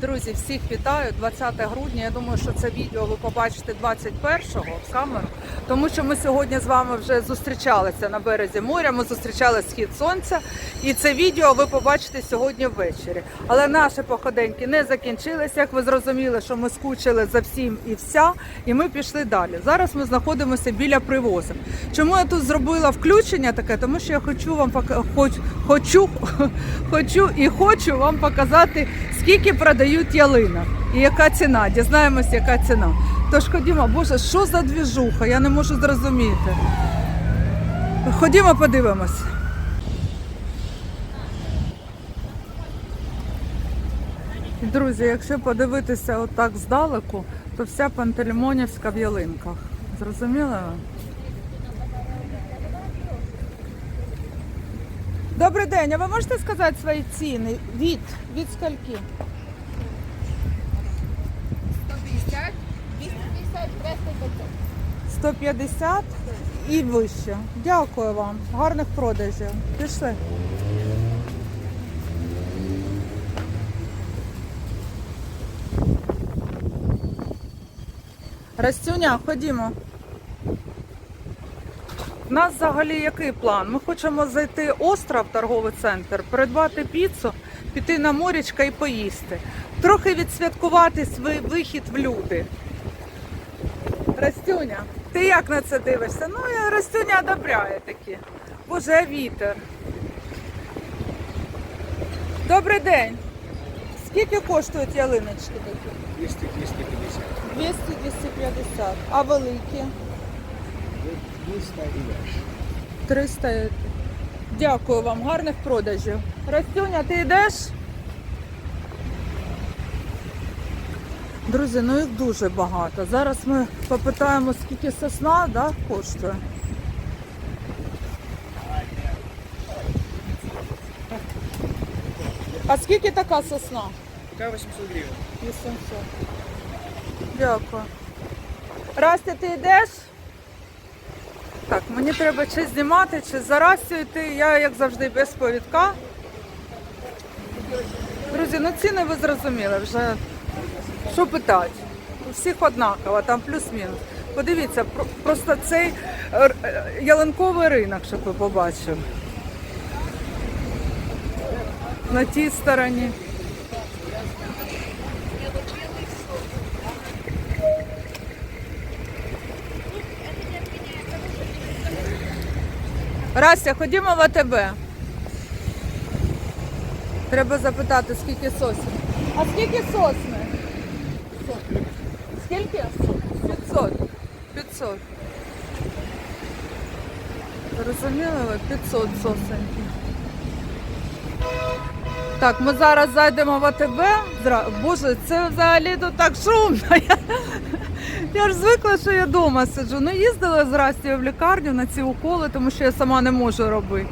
Друзі, всіх вітаю. 20 грудня. Я думаю, що це відео ви побачите 21-го в камеру, тому що ми сьогодні з вами вже зустрічалися на березі моря. Ми зустрічали схід сонця, і це відео ви побачите сьогодні ввечері. Але наші походеньки не закінчилися. Як ви зрозуміли, що ми скучили за всім і вся, і ми пішли далі. Зараз ми знаходимося біля привозу. Чому я тут зробила включення таке? Тому що я хочу вам хоч, хочу, хочу і хочу вам показати, скільки продають ялинок і яка ціна. Дізнаємось, яка ціна. Тож ходімо, боже, що за двіжуха? Я не можу зрозуміти. Ходімо, подивимось. Друзі, якщо подивитися отак здалеку, то вся Пантелеймонівська в ялинках. Зрозуміли? Добрий день, а ви можете сказати свої ціни? Від, від скільки? 150, 250, 300 150 і вище. Дякую вам. Гарних продажів. Пішли. Растюня, ходімо. У нас взагалі який план? Ми хочемо зайти остров, торговий центр, придбати піцу, піти на морячка і поїсти. Трохи відсвяткувати свій вихід в люди. Растюня, ти як на це дивишся? Ну, Растюня одобряє такі. Боже, вітер. Добрий день. Скільки коштують ялиночки такі? 200-250. 200-250. А великі? 200 і дальше. 300. Дякую вам, гарних продажів. Растюня, ти йдеш? Друзі, ну їх дуже багато. Зараз ми попитаємо, скільки сосна да, коштує. А скільки така сосна? Така 800 гривень. 800. Дякую. Растя, ти йдеш? Так, мені треба чи знімати, чи за Растю йти. Я, як завжди, без повідка. Друзі, ну ціни ви зрозуміли вже. Що питати? У всіх однаково, там плюс-мінус. Подивіться, просто цей е, е, ялинковий ринок, щоб ви побачили. На тій стороні. Растя, ходімо в АТБ. Треба запитати, скільки сосен. А скільки сосни? Скільки? 500. 500. Розуміли ви? 500 сосенки. Так, ми зараз зайдемо в АТБ. Боже, це взагалі тут так шумно. Я, я ж звикла, що я вдома сиджу. Ну, їздила з в лікарню на ці уколи, тому що я сама не можу робити.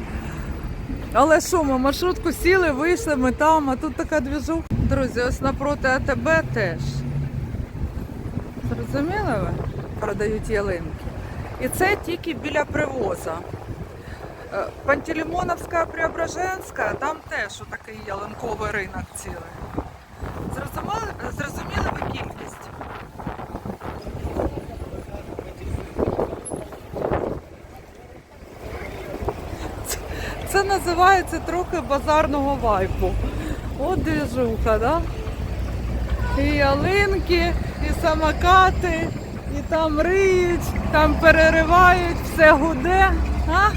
Але що, ми маршрутку сіли, вийшли, ми там, а тут така двіжуха. Друзі, ось напроти АТБ теж. Зрозуміли ви? Продають ялинки. І це тільки біля привоза. Е, Пантелеймоновська, Преображенська, там теж такий ялинковий ринок цілий. Зрозуміли, зрозуміли ви кількість? Це- Це називається трохи базарного вайпу. От двіжуха, да? І ялинки, самокати, і там риють, там переривають, все гуде. А?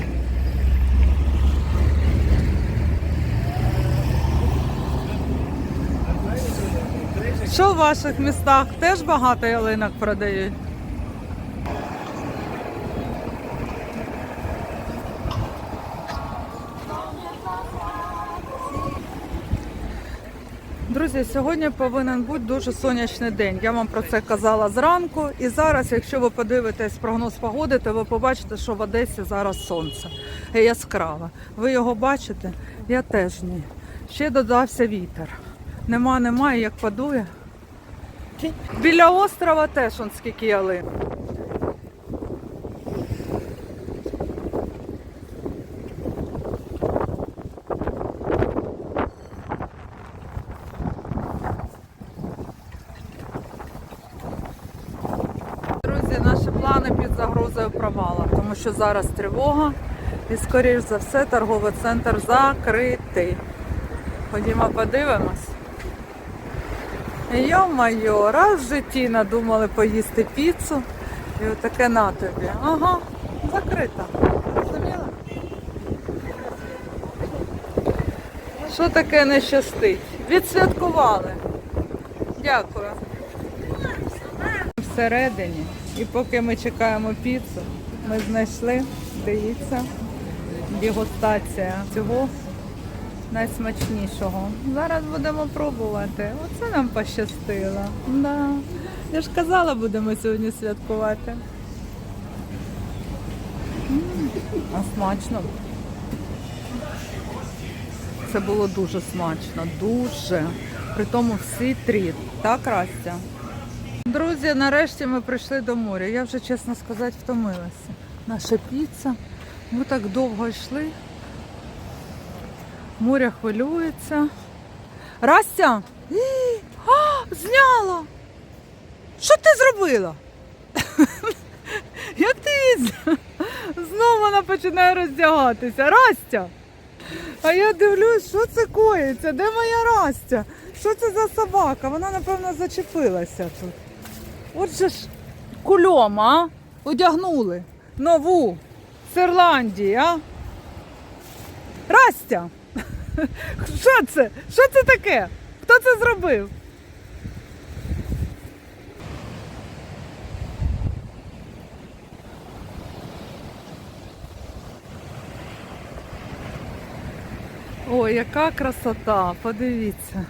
Що в ваших містах теж багато ялинок продають? Друзі, сьогодні повинен бути дуже сонячний день. Я вам про це казала зранку. І зараз, якщо ви подивитесь прогноз погоди, то ви побачите, що в Одесі зараз сонце Е, яскраве. Ви його бачите? Я теж ні. Ще додався вітер. Нема, немає, як подує. Біля острова теж он скільки ялин. Що зараз тривога і, скоріш за все, торговий центр закритий. Ходімо подивимось. Йо-майо, раз в житті надумали поїсти піцу і отаке на тобі. Ага, закрита. Розуміла? Що таке не щастить? Відсвяткували. Дякую. Всередині. І поки ми чекаємо піцу, ми знайшли, дивіться, дегустація цього найсмачнішого. Зараз будемо пробувати. Оце нам пощастило. Да. Я ж казала, будемо сьогодні святкувати. А смачно. Це було дуже смачно, дуже. При тому всі три. Так, Растя? Друзі, нарешті ми прийшли до моря. Я вже, чесно сказати, втомилася. Наша піца. Ми так довго йшли. Море хвилюється. Растя! А, зняла! Що ти зробила? Як ти? Знову вона починає роздягатися. Растя! А я дивлюсь, що це коїться? Де моя Растя? Що це за собака? Вона, напевно, зачепилася тут. Отже ж, кульом, а? Одягнули. Нову. З Ірландії, а? Растя! Що це? Що це таке? Хто це зробив? Ой, яка красота! Подивіться,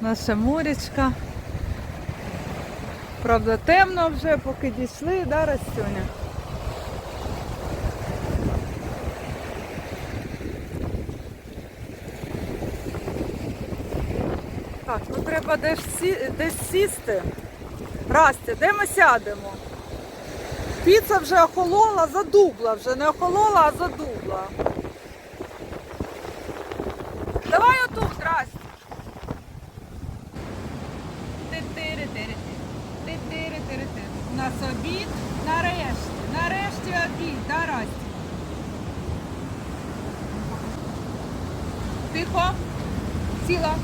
наша морячка. Правда, темно вже, поки дійшли, да, Растюня? Так, ну треба десь, сі... десь сісти. Растя, де ми сядемо? Піца вже охолола, задубла вже. Не охолола, а задубла. Давай отут, Растя. Ти-тири-тири-ти. Ти-тири-тири-ти. У нас обід нарешті. Нарешті обід, да, Тихо. Сіла.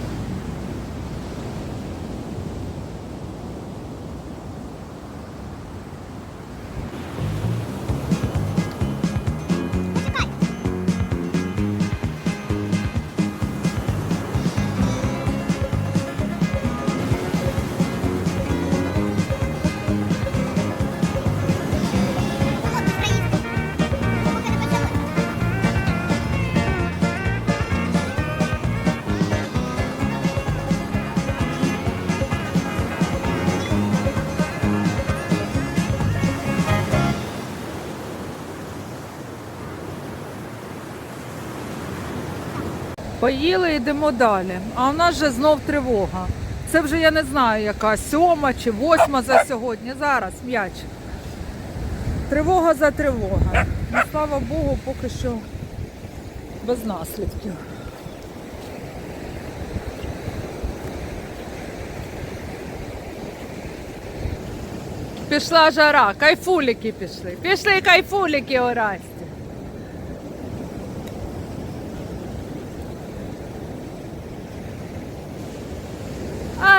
Поїли, йдемо далі. А у нас же знов тривога. Це вже я не знаю, яка сьома чи восьма за сьогодні. Зараз м'яч. Тривога за тривога. Ну, слава Богу, поки що без наслідків. Пішла жара, кайфуліки пішли. Пішли кайфуліки у Расті.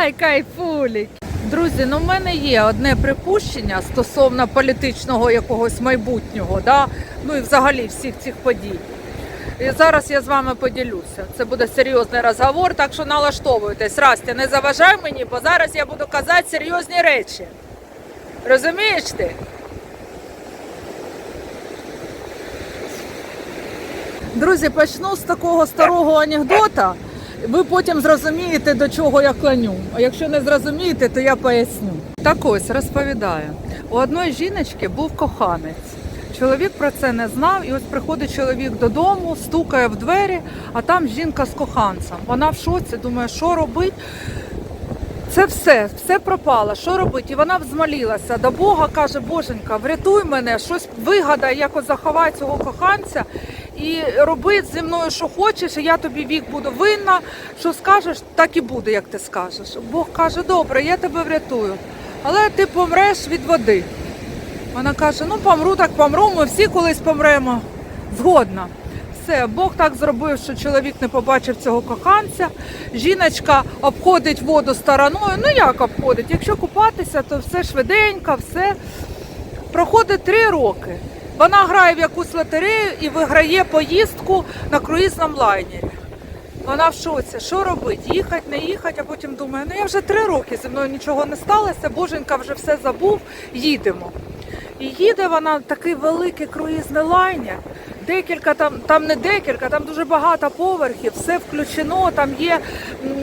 Ай, кайфулік. Друзі, ну в мене є одне припущення стосовно політичного якогось майбутнього, да? ну і взагалі всіх цих подій. І зараз я з вами поділюся. Це буде серйозний розговор, так що налаштовуйтесь. Растя, не заважай мені, бо зараз я буду казати серйозні речі. Розумієш ти? Друзі, почну з такого старого анекдота. Ви потім зрозумієте, до чого я клоню. А якщо не зрозумієте, то я поясню. Так ось розповідаю. У одної жіночки був коханець. Чоловік про це не знав, і ось приходить чоловік додому, стукає в двері, а там жінка з коханцем. Вона в шоці, думає, що робить. Це все, все пропало. Що робити? І вона взмолілася до Бога, каже, Боженька, врятуй мене, щось вигадай, якось заховай цього коханця і роби зі мною, що хочеш, і я тобі вік буду винна. Що скажеш, так і буде, як ти скажеш. Бог каже, добре, я тебе врятую, але ти помреш від води. Вона каже: ну помру, так помру, ми всі колись помремо. Згодна. Все, Бог так зробив, що чоловік не побачив цього коханця. Жіночка обходить воду стороною. Ну як обходить? Якщо купатися, то все швиденько, все. Проходить три роки. Вона грає в якусь лотерею і виграє поїздку на круїзному лайнері. Вона в шоці, що робити? Їхати, не їхати, а потім думає, ну я вже три роки, зі мною нічого не сталося, боженька вже все забув, їдемо. І їде вона такий великий круїзний лайнер. Декілька там, там не декілька, там дуже багато поверхів, все включено, там є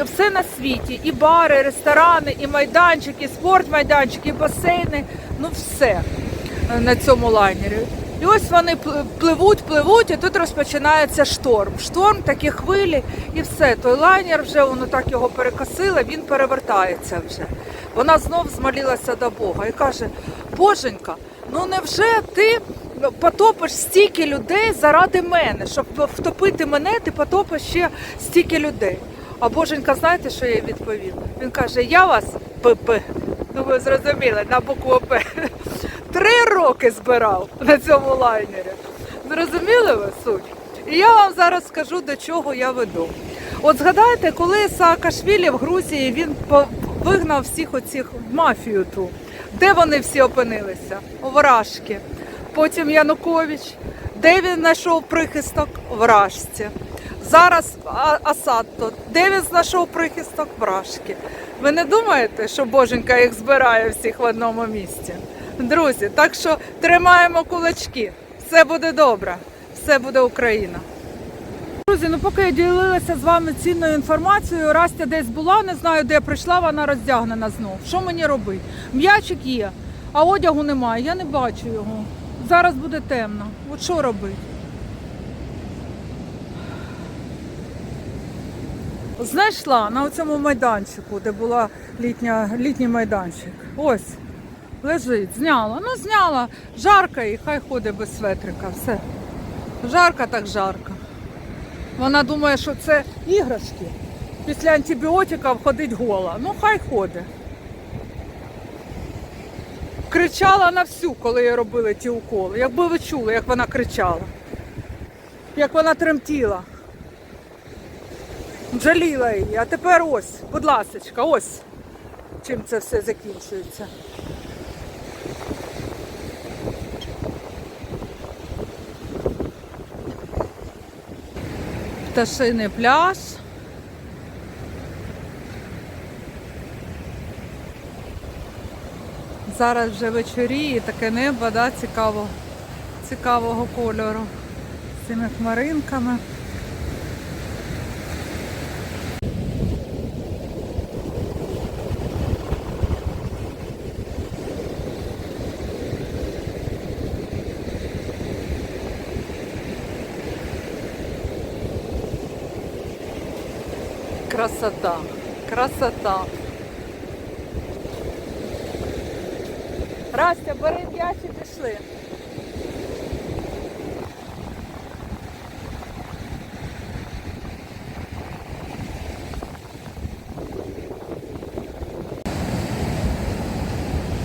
все на світі. І бари, і ресторани, і майданчики, і спортмайданчики, і басейни. Ну все на цьому лайнері. І ось вони пл- пливуть, пливуть, і тут розпочинається шторм. Шторм, такі хвилі, і все. Той лайнер вже воно так його перекосило, він перевертається вже. Вона знов змолілася до Бога і каже: Боженька, ну невже ти потопиш стільки людей заради мене? Щоб втопити мене, ти потопиш ще стільки людей. А Боженька, знаєте, що я відповів? Він каже: Я вас ПП. Ну, ви зрозуміли, на букву П. Три роки збирав на цьому лайнері. Зрозуміли ви суть? І я вам зараз скажу, до чого я веду. От згадайте, коли Саакашвілі в Грузії він вигнав всіх оцих мафію ту. Де вони всі опинилися? Вражки. Потім Янукович. Де він знайшов прихисток? Вражці. Зараз Асад тут. Де він знайшов прихисток? Вражки. Ви не думаєте, що Боженька їх збирає всіх в одному місці? Друзі, так що тримаємо кулачки. Все буде добре, все буде Україна. Друзі, ну поки я ділилася з вами цінною інформацією, Растя десь була, не знаю, де прийшла, вона роздягнена знов. Що мені робити? М'ячик є, а одягу немає, я не бачу його. Зараз буде темно. От що робити? Знайшла на цьому майданчику, де була літня, літній майданчик. Ось, лежить, зняла. Ну, зняла. Жарко і хай ходить без светрика. Все. Жарко так жарко. Вона думає, що це іграшки. Після антибіотиків ходить гола. Ну, хай ходить. Кричала на всю, коли їй робили ті уколи. Якби ви чули, як вона кричала, як вона тремтіла. Жаліла її. А тепер ось, будь ласочка, ось чим це все закінчується. Пташиний пляж. Зараз вже вечоріє, таке небо, да, цікаво, цікавого кольору з цими хмаринками. Красота, красота. Растя, бери м'яч і пішли.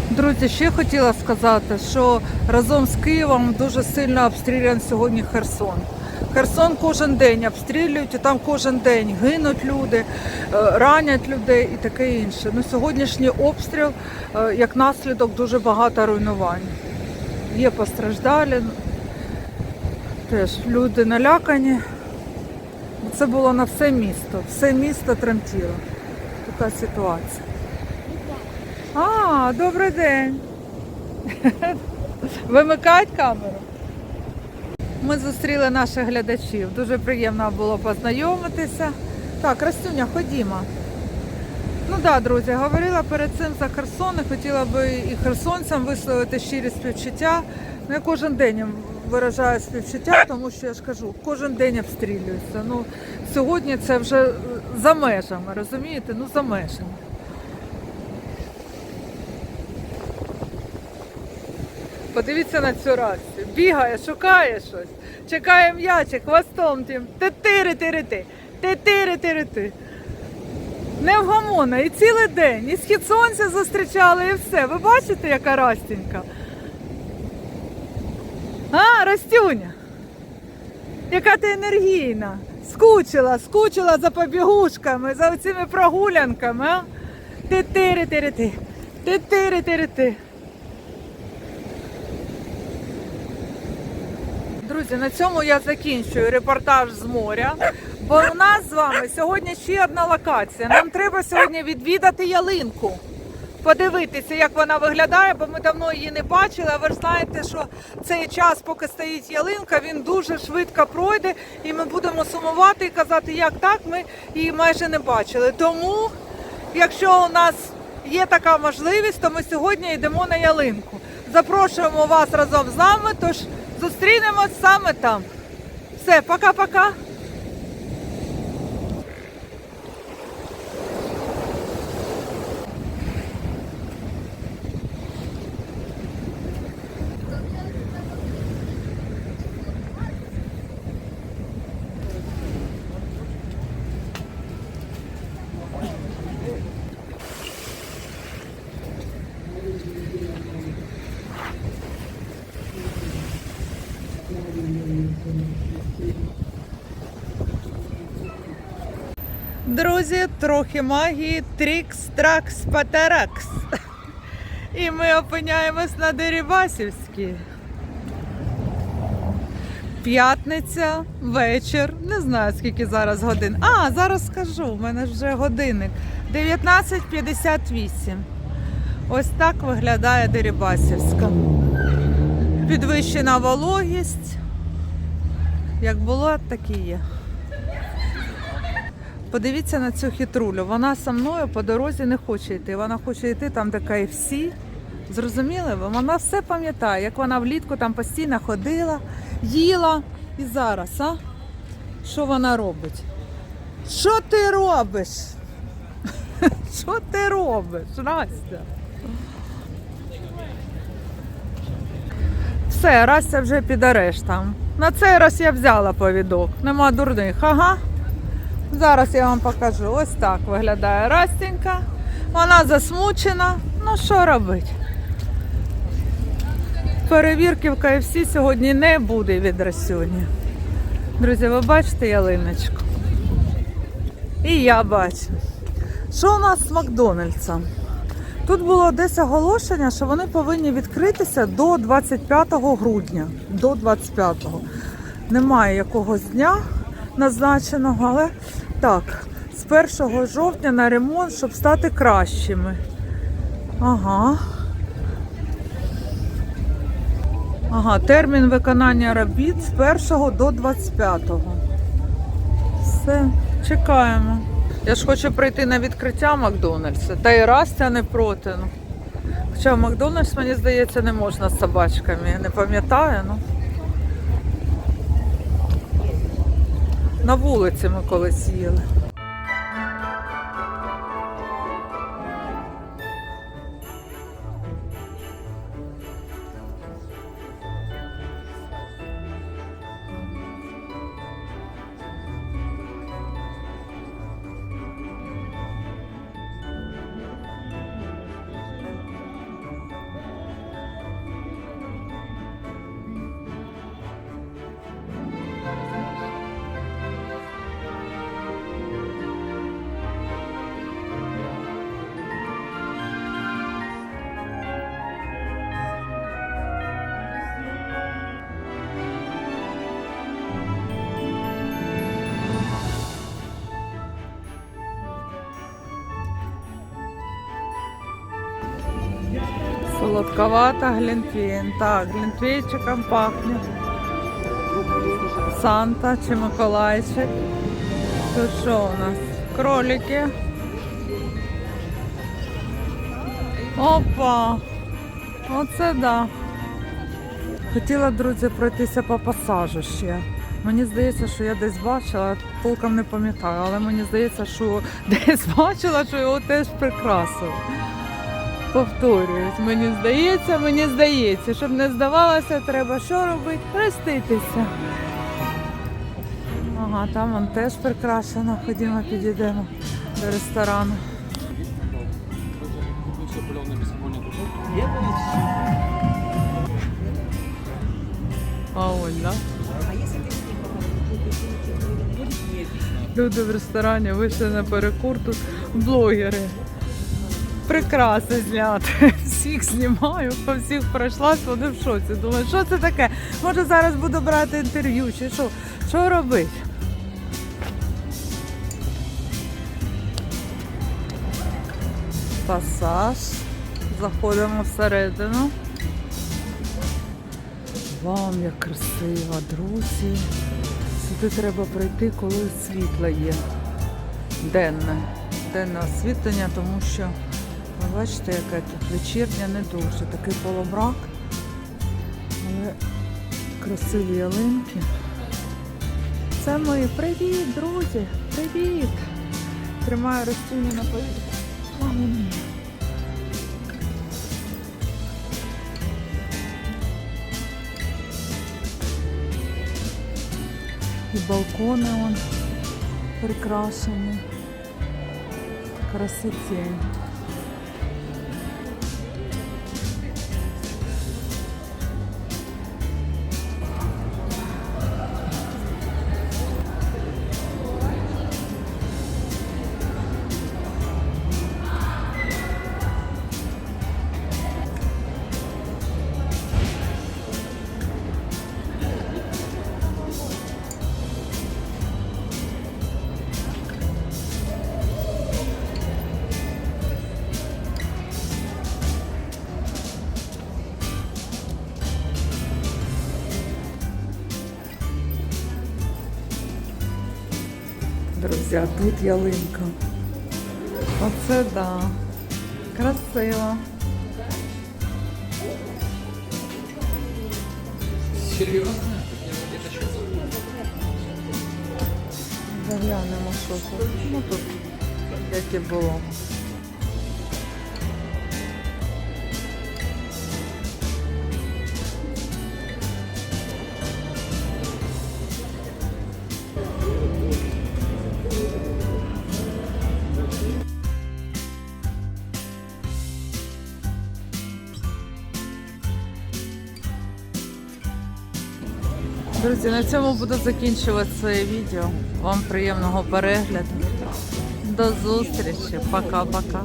Друзі, ще хотіла сказати, що разом з Києвом дуже сильно обстрілян сьогодні Херсон. Херсон кожен день обстрілюють, і там кожен день гинуть люди, е, ранять людей і таке інше. Ну, сьогоднішній обстріл, е, як наслідок, дуже багато руйнувань. Є постраждалі, теж люди налякані. Це було на все місто. Все місто тремтіло. Така ситуація. А, добрий день. Вимикають камеру. Ми зустріли наших глядачів. Дуже приємно було познайомитися. Так, Растюня, ходімо. Ну так, да, друзі, говорила перед цим за Херсон і хотіла би і херсонцям висловити щирі співчуття. Ну, я кожен день виражаю співчуття, тому що я ж кажу, кожен день обстрілюються. Ну, сьогодні це вже за межами, розумієте? Ну, за межами. Подивіться на цю рацію. Бігає, шукає щось, чекає м'ячик, хвостом тим. Ти-тири-тири-ти, ти-тири-тири-ти. Невгамона, і цілий день, і схід сонця зустрічали, і все. Ви бачите, яка растінька? А, Растюня. Яка ти енергійна. Скучила, скучила за побігушками, за цими прогулянками, а? ти тири тири ти ти тири тири ти Друзі, на цьому я закінчую репортаж з моря. Бо у нас з вами сьогодні ще одна локація. Нам треба сьогодні відвідати ялинку. Подивитися, як вона виглядає, бо ми давно її не бачили. А ви ж знаєте, що цей час, поки стоїть ялинка, він дуже швидко пройде, і ми будемо сумувати і казати, як так, ми її майже не бачили. Тому, якщо у нас є така можливість, то ми сьогодні йдемо на ялинку. Запрошуємо вас разом з нами, тож зустрінемось саме там. Все, пока-пока. Друзі, трохи магії, трікс, тракс, патаракс. І ми опиняємось на Дерибасівській. П'ятниця, вечір. Не знаю, скільки зараз годин. А, зараз скажу, в мене вже годинник. 19.58. Ось так виглядає Дерибасівська. Підвищена вологість. Як було, так і є. Подивіться на цю хитрулю. Вона со мною по дорозі не хоче йти. Вона хоче йти там, де KFC. Зрозуміли ви? Вона все пам'ятає, як вона влітку там постійно ходила, їла. І зараз, а? Що вона робить? Що ти робиш? Що ти робиш, Настя? Все, Растя вже під арештом. На цей раз я взяла повідок. Нема дурних. Ага. Зараз я вам покажу. Ось так виглядає Растенька. Вона засмучена. Ну що робить? Перевірки в KFC сьогодні не буде від Расюні. Друзі, ви бачите ялиночку? І я бачу. Що у нас з Макдональдсом? Тут було десь оголошення, що вони повинні відкритися до 25 грудня. До 25-го. Немає якогось дня назначеного, але так, з 1 жовтня на ремонт, щоб стати кращими. Ага. Ага, термін виконання робіт з 1 до 25. Все, чекаємо. Я ж хочу прийти на відкриття Макдональдса. Та і Растя не проти. Ну. Хоча в Макдональдс, мені здається, не можна з собачками. Я не пам'ятаю, ну. На вулиці ми колись їли. Солодковата глінтвейн. Так, глінтвейнчиком пахне. Санта чи Миколайчик. Тут що у нас? Кролики. Опа! Оце да. Хотіла, друзі, пройтися по пасажу ще. Мені здається, що я десь бачила, толком не пам'ятаю, але мені здається, що десь бачила, що його теж прикрасили. Повторююсь, мені здається, мені здається, щоб не здавалося, треба що робити? Хреститися. Ага, там он теж прикрашено. Ходімо, підійдемо до ресторану. А ось, да? Люди в ресторані вийшли на перекур, тут блогери. Прикраси зняти. Всіх знімаю, по всіх пройшлась, вони в шоці. Думаю, що це таке? Може зараз буду брати інтерв'ю чи що? Що робити? Пасаж. Заходимо всередину. Вам як красиво, друзі. Сюди треба прийти, коли світло є. Денне. Денне освітлення, тому що ви бачите, яке тут вечірня не дуже. Такий полумрак. Але красиві ялинки. Це мої привіт, друзі! Привіт! Тримаю Ростюню на повітрі. І балкони он прикрашені. Красоті. Тут ялинка. Оце да. Красиво. Серйозно? Заглянемо, що тут. Ну тут як і було. Друзі, на цьому буду закінчувати своє відео. Вам приємного перегляду. До зустрічі. Пока-пока.